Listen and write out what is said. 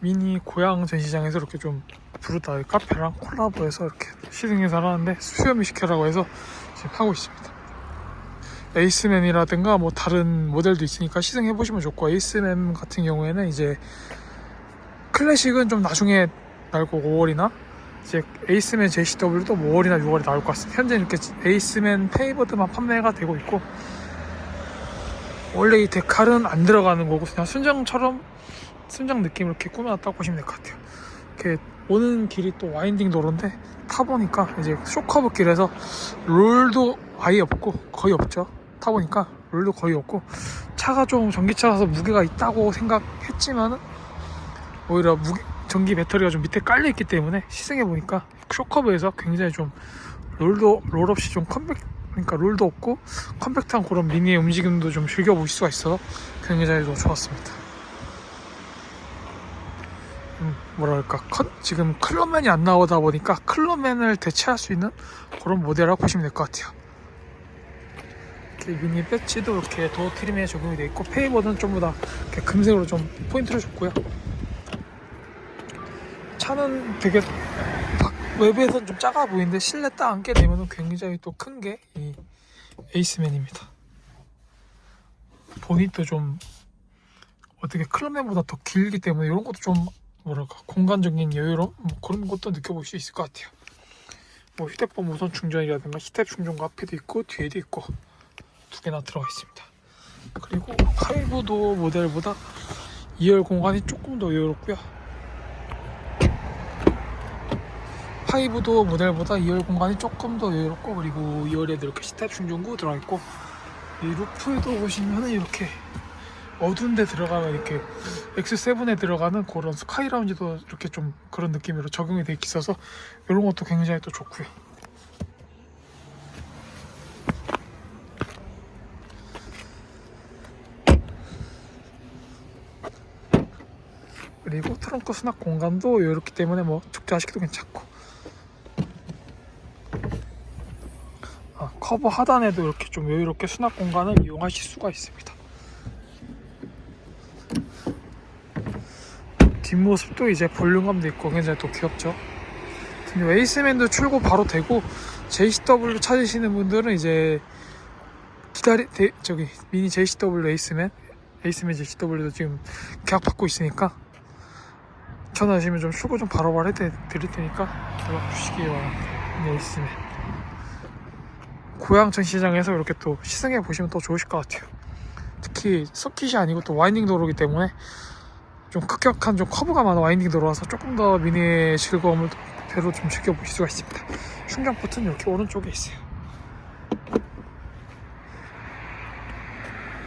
미니 고향 전시장에서 이렇게 좀 부르다 카페랑 콜라보해서 이렇게 시승해서 하는데 수염이 시켜라고 해서 지금 하고 있습니다. 에이스맨이라든가 뭐 다른 모델도 있으니까 시승해 보시면 좋고 에이스맨 같은 경우에는 이제 클래식은 좀 나중에 날 거고 5월이나 이제 에이스맨 JCW도 뭐 5월이나 6월에 나올 것 같습니다. 현재 이렇게 에이스맨 페이버드만 판매가 되고 있고 원래 이 데칼은 안 들어가는 거고 그냥 순정처럼 순정 느낌으로 이렇게 꾸며놨다고 보시면 될 것 같아요. 이렇게 오는 길이 또 와인딩 도로인데 타보니까 이제 쇼커브 길에서 롤도 아예 없고 거의 없죠. 타보니까 롤도 거의 없고 차가 좀 전기차라서 무게가 있다고 생각했지만은 오히려 무게, 전기 배터리가 좀 밑에 깔려 있기 때문에 시승해 보니까 쇼커브에서 굉장히 좀 롤도 롤 없이 좀 컴팩 그러니까 롤도 없고 컴팩트한 그런 미니의 움직임도 좀 즐겨보실 수가 있어서 굉장히 좀 좋았습니다. 음, 뭐랄까 컨- 지금 클럽맨이 안 나오다 보니까 클럽맨을 대체할 수 있는 그런 모델이라고 보시면 될 것 같아요. 이렇게 미니 배지도 이렇게 도어 트림에 적용이 되어 있고 페이버는 전부 다 금색으로 좀 포인트를 줬고요. 차는 되게 박- 외부에선 좀 작아 보이는데 실내 딱 앉게 되면 굉장히 또 큰 게 이 에이스맨입니다. 보닛도 좀 어떻게 클럽맨보다 더 길기 때문에 이런 것도 좀 뭐랄까 공간적인 여유로움 뭐 그런 것도 느껴볼 수 있을 것 같아요. 뭐 휴대폰 무선 충전이라든가 스텝 충전과 앞에도 있고 뒤에도 있고 두 개나 들어가 있습니다. 그리고 5도 모델보다 2열 공간이 조금 더 여유롭고요. 5도 모델보다 2열 공간이 조금 더 여유롭고 그리고 2열에도 이렇게 스텝 충전구 들어가 있고 이 루프에도 보시면은 이렇게 어두운 데 들어가면 이렇게 X7에 들어가는 그런 스카이 라운지도 이렇게 좀 그런 느낌으로 적용이 돼 있어서 이런 것도 굉장히 또 좋고요. 그리고 트렁크 수납 공간도 이렇기 때문에 뭐 적재하시기도 괜찮고 아, 커버 하단에도 이렇게 좀 여유롭게 수납 공간을 이용하실 수가 있습니다. 뒷모습도 이제 볼륨감도 있고 굉장히 또 귀엽죠. 근데 에이스맨도 출고 바로 되고 JCW 찾으시는 분들은 이제 기다리 대, 저기 미니 JCW 에이스맨 에이스맨 JCW도 지금 계약 받고 있으니까 전화하시면 좀 출고 좀 바로바로 해 드릴 테니까 연락 주시기 바랍니다. 미니 에이스맨 고양 전시장에서 이렇게 또 시승해 보시면 더 좋으실 것 같아요. 특히 서킷이 아니고 또 와인딩 도로기 때문에 좀 급격한 좀 커브가 많은 와인딩 도로라서 조금 더 미니의 즐거움을 배로 좀 즐겨보실 수가 있습니다. 충전 포트는 이렇게 오른쪽에 있어요.